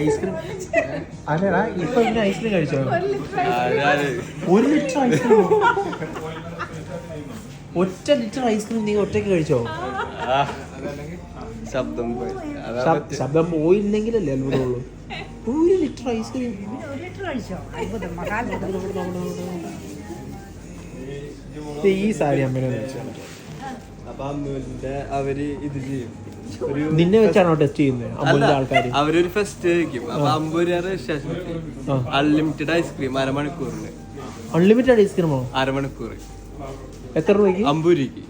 Ice cream അല്ലടാ ഇപ്പൊ ഇങ്ങനെ ഐസ്ക്രീം കഴിച്ചോ? ഒരു ലിറ്റർ ഒരു ലിറ്റർ ഐസ്ക്രീം ഒറ്റ ലിറ്റർ ഐസ്ക്രീം നീ ഒറ്റയ്ക്ക് കഴിച്ചോ? ശബ്ദം. ശബ്ദം പോയില്ലെങ്കിലല്ലേ അത്ഭുതമുള്ളൂ ഒരു ലിറ്റർ ഐസ്ക്രീം ഒരു ലിറ്റർ കഴിച്ചോ? അത്ഭുതം മഹാത്ഭുതം. ഈ സാരി അമ്മേനെ അപ്പൊ അമ്മൂലിന്റെ അവർ ഇത് ചെയ്യും. നിന്നെ വെച്ചാണോ ടെസ്റ്റ് ചെയ്യുന്നത് ആൾക്കാർ അവരൊരു ഫെസ്റ്റ് വയ്ക്കും അപ്പൊ അമ്പൂര്. അൺലിമിറ്റഡ് ഐസ്ക്രീം അരമണിക്കൂറിന്. അൺലിമിറ്റഡ് ഐസ്ക്രീമോ അരമണിക്കൂർ എത്ര രൂപയ്ക്ക്? അമ്പൂരിക്ക്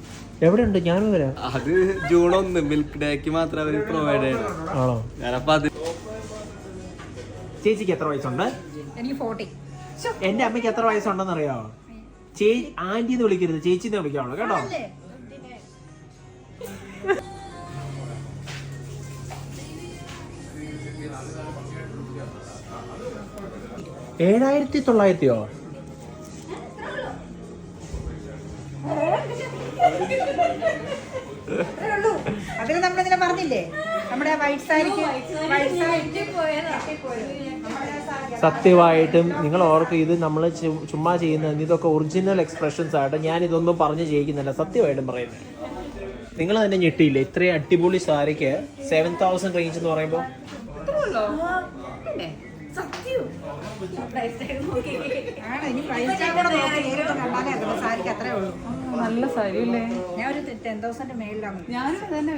എവിടെ ഉണ്ട് ഞാനും വരാം. അത് ജൂൺ ഒന്ന് മിൽക്ക് ഡേക്ക് മാത്രം അവർ പ്രൊവൈഡ് ചെയ്യണം. ആണോ? ഞാനപ്പോ അത് ചേച്ചിക്ക് എത്ര വയസ്സുണ്ട്? എനിക്ക് ഫോർട്ടി എന്റെ അമ്മയ്ക്ക് എത്ര വയസ്സുണ്ടെന്ന് അറിയാമോ ചേച്ചി ആന്റി എന്ന് വിളിക്കരുത്. ചേച്ചിന്ന് എന്ന് വിളിക്കാവോ കേട്ടോ ഏഴായിരത്തി തൊള്ളായിരത്തിയോ അതിന് നമ്മളിതിനെ പറഞ്ഞില്ലേ? നമ്മുടെ വൈറ്റ് സാരിക്ക് വൈറ്റ് സാരിക്ക് നമ്മുടെ സാരി സത്യമായിട്ടും നിങ്ങൾ ഓർക്കും ഇത് നമ്മൾ ചുമ്മാ ചെയ്യുന്നത് ഇതൊക്കെ ഒറിജിനൽ എക്സ്പ്രഷൻസ് ആയിട്ട് ഞാൻ ഇതൊന്നും പറഞ്ഞ് ചെയ്യിക്കുന്നില്ല സത്യമായിട്ടും പറയുന്നത്. നിങ്ങൾ തന്നെ ഞെട്ടിയില്ലേ? ഇത്രയും അടിപൊളി സാരിക്ക് സെവൻ തൗസൻഡ് റേഞ്ച് എന്ന് പറയുമ്പോൾ അത്രേ നല്ല സാരി അല്ലേ ഞാൻ ഒരു ടെൻ തൗസൻഡ് മേളിലാണ് ഞാനും അതന്നെ